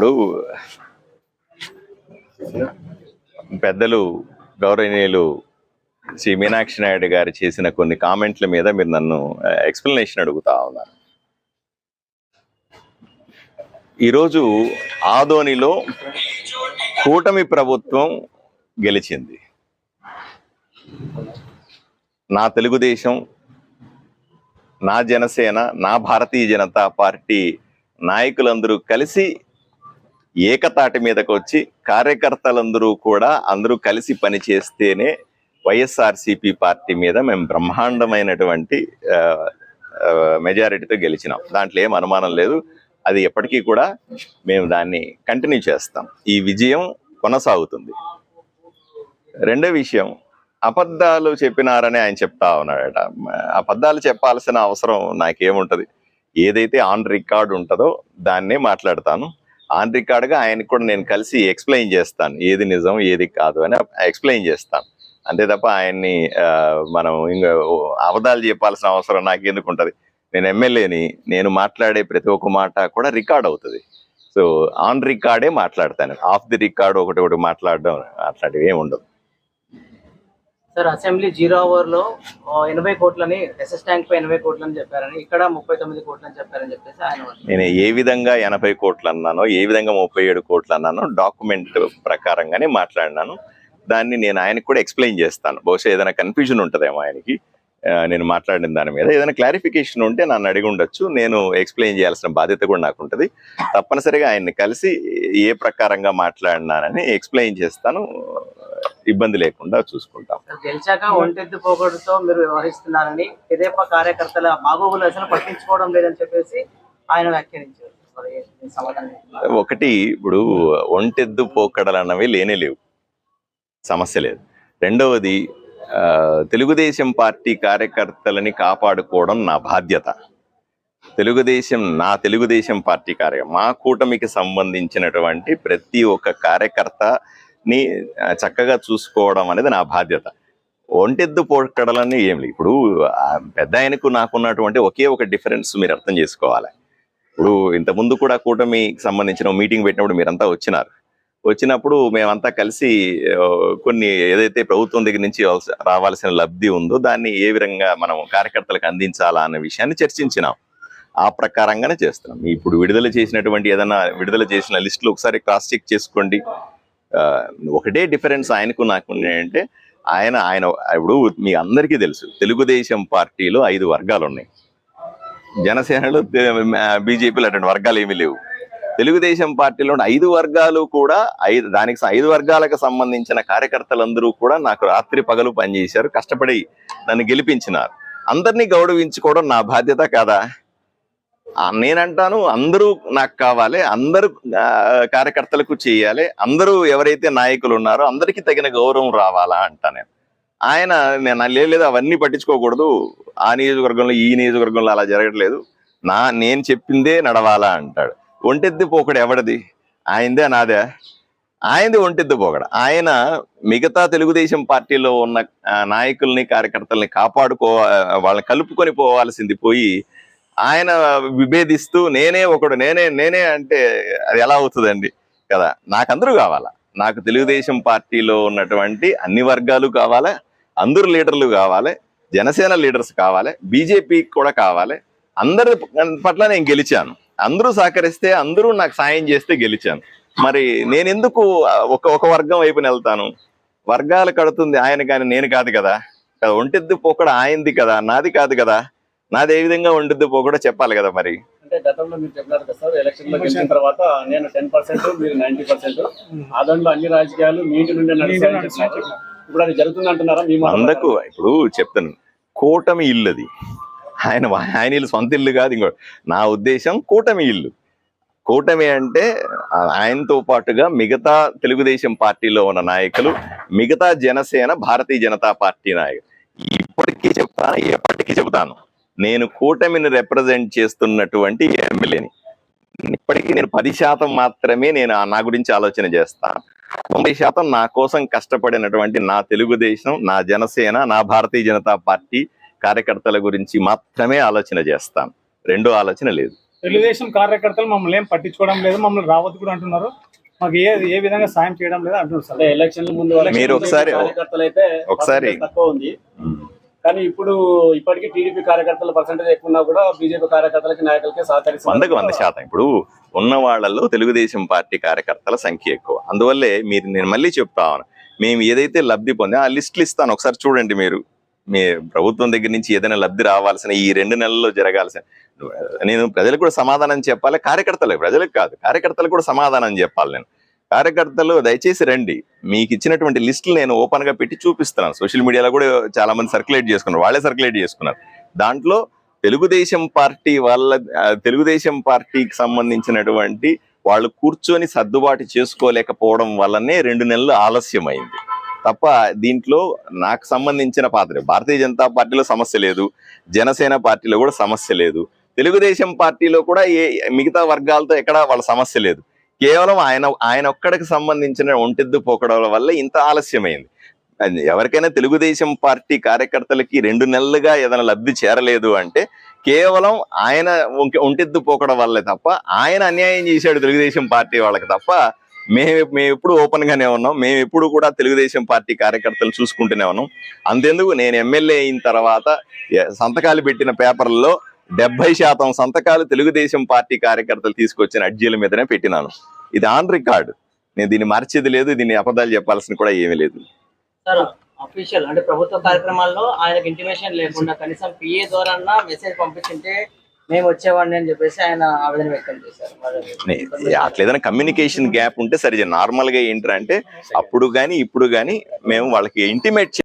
ఇప్పుడు పెద్దలు గౌరవనీయులు శ్రీ మీనాక్షి నాయుడు గారు చేసిన కొన్ని కామెంట్ల మీద మీరు నన్ను ఎక్స్ప్లెనేషన్ అడుగుతా ఉన్నారు. ఈరోజు ఆదోనిలో కూటమి ప్రభుత్వం గెలిచింది. నా తెలుగుదేశం నా జనసేన నా భారతీయ జనతా పార్టీ నాయకులందరూ కలిసి ఏకతాటి మీదకి వచ్చి కార్యకర్తలందరూ కూడా అందరూ కలిసి పనిచేస్తేనే వైఎస్ఆర్సిపి పార్టీ మీద మేము బ్రహ్మాండమైనటువంటి మెజారిటీతో గెలిచినాం. దాంట్లో ఏం అనుమానం లేదు. అది ఎప్పటికీ కూడా మేము దాన్ని కంటిన్యూ చేస్తాం. ఈ విజయం కొనసాగుతుంది. రెండో విషయం అబద్ధాలు చెప్పినారని ఆయన చెప్తా ఉన్నాడట. అబద్ధాలు చెప్పాల్సిన అవసరం నాకేముంటుంది? ఏదైతే ఆన్ రికార్డ్ ఉంటుందో దాన్నే మాట్లాడతాను. ఆన్ రికార్డ్గా ఆయనకు కూడా నేను కలిసి ఎక్స్ప్లెయిన్ చేస్తాను. ఏది నిజం ఏది కాదు అని ఎక్స్ప్లెయిన్ చేస్తాను. అంతే తప్ప ఆయన్ని మనం ఇంకా అబద్ధాలు చెప్పాల్సిన అవసరం నాకు ఎందుకు ఉంటుంది? నేను ఎమ్మెల్యేని నేను మాట్లాడే ప్రతి ఒక్క మాట కూడా రికార్డ్ అవుతుంది. సో ఆన్ రికార్డే మాట్లాడతాను. ఆఫ్ ది రికార్డ్ ఒకటి ఒకటి మాట్లాడడం అట్లాంటివి ఏమి ఉండదు సార్ అసెంబ్లీ జీరో అవర్లో ఎనభై కోట్లని ఎస్ఎస్ ట్యాంక్ పై ఎనభై కోట్లని చెప్పారని ఇక్కడ ముప్పై తొమ్మిది కోట్లని చెప్పారని చెప్పేసి ఆయన నేను ఏ విధంగా ఎనభై కోట్లు అన్నానో ఏ విధంగా ముప్పై ఏడు కోట్లు అన్నానో డాక్యుమెంట్ ప్రకారంగానే మాట్లాడినాను. దాన్ని నేను ఆయనకు కూడా ఎక్స్ప్లెయిన్ చేస్తాను. బహుశా ఏదైనా కన్ఫ్యూజన్ ఉంటుందేమో ఆయనకి. నేను మాట్లాడిన దాని మీద. ఏదైనా క్లారిఫికేషన్ ఉంటే నన్ను అడిగి ఉండొచ్చు. నేను ఎక్స్ప్లెయిన్ చేయాల్సిన బాధ్యత కూడా నాకు ఉంటుంది. తప్పనిసరిగా ఆయన్ని కలిసి ఏ ప్రకారంగా మాట్లాడినానని ఎక్స్ప్లెయిన్ చేస్తాను. ఇబ్బంది లేకుండా చూసుకుంటాం. గెలిచాక ఒంటెద్దు పోగొడుతో మీరు వ్యవహరిస్తున్నారని తెదేపా కార్యకర్తల బాగోగులు అసలు పట్టించుకోవడం లేదని చెప్పేసి ఆయన వ్యాఖ్యానించారు? ఒకటి ఇప్పుడు ఒంటెద్దు పోకడలు అన్నవి లేనే లేవు. సమస్య లేదు. రెండవది తెలుగుదేశం పార్టీ కార్యకర్తలని కాపాడుకోవడం నా బాధ్యత. తెలుగుదేశం నా తెలుగుదేశం పార్టీ కార్య మా కూటమికి సంబంధించినటువంటి ప్రతి ఒక్క కార్యకర్తని చక్కగా చూసుకోవడం అనేది నా బాధ్యత. ఒంటెద్దు పోకడలని ఏం లేదు. ఇప్పుడు పెద్ద ఆయనకు నాకున్నటువంటి ఒకే ఒక డిఫరెన్స్ మీరు అర్థం చేసుకోవాలి. ఇప్పుడు ఇంత ముందు కూడా కూటమికి సంబంధించిన మీటింగ్ పెట్టినప్పుడు మీరంతా వచ్చినారు. వచ్చినప్పుడు మేమంతా కలిసి కొన్ని ఏదైతే ప్రభుత్వం దగ్గర నుంచి రావాల్సిన లబ్ధి ఉందో దాన్ని ఏ విధంగా మనం కార్యకర్తలకు అందించాలా అనే విషయాన్ని చర్చించినాం. ఆ ప్రకారంగానే చేస్తున్నాం. ఇప్పుడు విడుదల చేసినటువంటి ఏదైనా విడుదల చేసిన లిస్టులు ఒకసారి క్రాస్ చెక్ చేసుకోండి. ఒకటే డిఫరెన్స్ ఆయనకు నాకు అంటే ఆయన ఆయన ఇప్పుడు మీ అందరికీ తెలుసు తెలుగుదేశం పార్టీలో ఐదు వర్గాలు ఉన్నాయి జనసేనలో బీజేపీలో అటువంటి వర్గాలు ఏమీ లేవు. తెలుగుదేశం పార్టీలోని ఐదు వర్గాలు కూడా ఐదు దానికి ఐదు వర్గాలకు సంబంధించిన కార్యకర్తలందరూ కూడా నాకు రాత్రి పగలు పనిచేశారు. కష్టపడి నన్ను గెలిపించినారు. అందరినీ గౌరవించుకోవడం నా బాధ్యత కాదా? నేనంటాను అందరూ నాకు కావాలి అందరూ కార్యకర్తలకు చేయాలి అందరూ ఎవరైతే నాయకులు ఉన్నారో అందరికీ తగిన గౌరవం రావాలా అంటా నేను. ఆయన నేను లేదు అవన్నీ పట్టించుకోకూడదు. ఆ నియోజకవర్గంలో ఈ నియోజకవర్గంలో అలా జరగట్లేదు. నా నేను చెప్పిందే నడవాలా అంటాడు. ఒంటెద్దు పోకడు ఎవడిది? ఆయనదే నాదే. ఆయనది ఒంటెద్దు పోకడ. ఆయన మిగతా తెలుగుదేశం పార్టీలో ఉన్న నాయకుల్ని కార్యకర్తల్ని కాపాడుకో వాళ్ళని కలుపుకొని పోవాల్సింది పోయి ఆయన విభేదిస్తూ నేనే ఒకడు నేనే నేనే అంటే అది ఎలా అవుతుందండి కదా? నాకు అందరూ కావాలా. నాకు తెలుగుదేశం పార్టీలో ఉన్నటువంటి అన్ని వర్గాలు కావాలి అందరు లీడర్లు కావాలి జనసేన లీడర్స్ కావాలి బీజేపీ కూడా కావాలి. అందరి పట్ల నేను గెలిచాను. అందరూ సహకరిస్తే అందరూ నాకు సాయం చేస్తే గెలిచాను. మరి నేను ఎందుకు ఒక ఒక వర్గం వైపున వెళ్తాను? వర్గాలు కడుతుంది ఆయన కానీ నేను కాదు కదా. ఒంటిద్దు పోకడ ఆయనది కదా నాది కాదు కదా. నాది ఏ విధంగా ఉండిద్దు పోకడ చెప్పాలి కదా మరి. అంటే గతంలో మీరు చెప్పినారు కదా సార్ ఎలక్షన్లో గెలిచిన తర్వాత నేను టెన్ పర్సెంట్ మీరు నైన్టీ పర్సెంట్ ఆ దాంట్లో అన్ని రాజకీయాలు మీ ఇంటి నుండే నడుస్తాయని చెప్పినారు. ఇప్పుడు అది జరుగుతుంది అంటున్నారా మీ మాట అందకు ఇప్పుడు చెప్తాను. కూటమి ఇల్లు అది. ఆయన ఆయన ఇల్లు సొంత ఇల్లు కాదు ఇంకో నా ఉద్దేశం కూటమి ఇల్లు. కూటమి అంటే ఆయనతో పాటుగా మిగతా తెలుగుదేశం పార్టీలో ఉన్న నాయకులు మిగతా జనసేన భారతీయ జనతా పార్టీ నాయకులు. ఇప్పటికీ చెప్తాను ఎప్పటికీ చెబుతాను. నేను కూటమిని రిప్రజెంట్ చేస్తున్నటువంటి ఎమ్మెల్యేని. ఇప్పటికీ నేను పది శాతం మాత్రమే నేను ఆ- నా గురించి ఆలోచన చేస్తాను. తొంభై శాతం నా కోసం కష్టపడినటువంటి నా తెలుగుదేశం నా జనసేన నా భారతీయ జనతా పార్టీ కార్యకర్తల గురించి మాత్రమే ఆలోచన చేస్తాను. రెండో ఆలోచన లేదు. తెలుగుదేశం కార్యకర్తలు మమ్మల్ని ఏం పట్టించుకోవడం లేదు మమ్మల్ని రావద్దు కూడా అంటున్నారు. మాకు ఏ ఏ విధంగా సాయం చేయడం లేదు అంటున్నారు సార్. ముందు మీరు ఒకసారి- కార్యకర్తలు అయితే ఒకసారి- తక్కువ ఉంది. కానీ ఇప్పుడు ఇప్పటికీ టీడీపీ కార్యకర్తల పర్సెంటేజ్ ఎక్కువ ఉన్నా కూడా బీజేపీ కార్యకర్తలకి నాయకులకి సహకరిస్తున్నారు. వందకు వంద శాతం. ఇప్పుడు ఉన్న వాళ్ళల్లో తెలుగుదేశం పార్టీ కార్యకర్తల సంఖ్య ఎక్కువ. అందువల్లే మీరు నేను మళ్ళీ చెప్తా మేము ఏదైతే లబ్ధి పొందా ఆ లిస్టులు ఇస్తాను ఒకసారి చూడండి మీరు. మీ ప్రభుత్వం దగ్గర నుంచి ఏదైనా లబ్ధి రావాల్సిన ఈ రెండు నెలల్లో జరగాల్సిన నేను ప్రజలకు కూడా సమాధానం చెప్పాలి కార్యకర్తలకు ప్రజలకు కాదు కార్యకర్తలకు కూడా సమాధానం చెప్పాలి నేను. కార్యకర్తలు దయచేసి రండి. మీకు ఇచ్చినటువంటి లిస్టులు నేను ఓపెన్గా పెట్టి చూపిస్తున్నాను. సోషల్ మీడియాలో కూడా చాలా మంది సర్క్యులేట్ చేసుకున్నారు. వాళ్ళే సర్క్యులేట్ చేసుకున్నారు. దాంట్లో తెలుగుదేశం పార్టీ వాళ్ళ తెలుగుదేశం పార్టీకి సంబంధించినటువంటి వాళ్ళు కూర్చొని సర్దుబాటు చేసుకోలేకపోవడం వల్లనే రెండు నెలలు ఆలస్యమైంది. తప్ప దీంట్లో నాకు సంబంధించిన పాత్ర. భారతీయ జనతా పార్టీలో సమస్య లేదు. జనసేన పార్టీలో కూడా సమస్య లేదు. తెలుగుదేశం పార్టీలో కూడా ఏ మిగతా వర్గాలతో ఎక్కడ వాళ్ళ సమస్య లేదు. కేవలం ఆయన ఆయన ఒక్కడికి సంబంధించిన ఒంటెద్దు పోకడం వల్ల ఇంత ఆలస్యమైంది. ఎవరికైనా తెలుగుదేశం పార్టీ కార్యకర్తలకి రెండు నెలలుగా ఏదైనా లబ్ధి చేరలేదు అంటే కేవలం ఆయన ఒంటిద్దు ఒంటెద్దు పోకడం వల్లే తప్ప ఆయన అన్యాయం చేశాడు తెలుగుదేశం పార్టీ వాళ్ళకి తప్ప మేము మేము ఎప్పుడు ఓపెన్ గానే ఉన్నాం. మేము ఎప్పుడు కూడా తెలుగుదేశం పార్టీ కార్యకర్తలు చూసుకుంటూనే ఉన్నాం. అంతెందుకు నేను ఎమ్మెల్యే అయిన తర్వాత సంతకాలు పెట్టిన పేపర్లలో డెబ్బై శాతం సంతకాలు తెలుగుదేశం పార్టీ కార్యకర్తలు తీసుకొచ్చిన అర్జీల మీదనే పెట్టినాను. ఇది ఆన్ రికార్డు. నేను దీన్ని మార్చేది లేదు దీన్ని అబద్ధాలు చెప్పాల్సిన కూడా ఏమీ లేదు. అఫీషియల్ అంటే ప్రభుత్వ కార్యక్రమాల్లో ఆయనకు ఇంటిమేషన్ లేకుండా కనీసం పిఏ ద్వారా మెసేజ్ పంపించింటే మేము వచ్చేవాడిని అని చెప్పేసి ఆయన ఆవేదన వ్యక్తం చేశారు. అట్లా ఏదైనా కమ్యూనికేషన్ గ్యాప్ ఉంటే సరే నార్మల్గా ఏంటంటే అప్పుడు గాని ఇప్పుడు గాని మేము వాళ్ళకి ఇంటిమేట్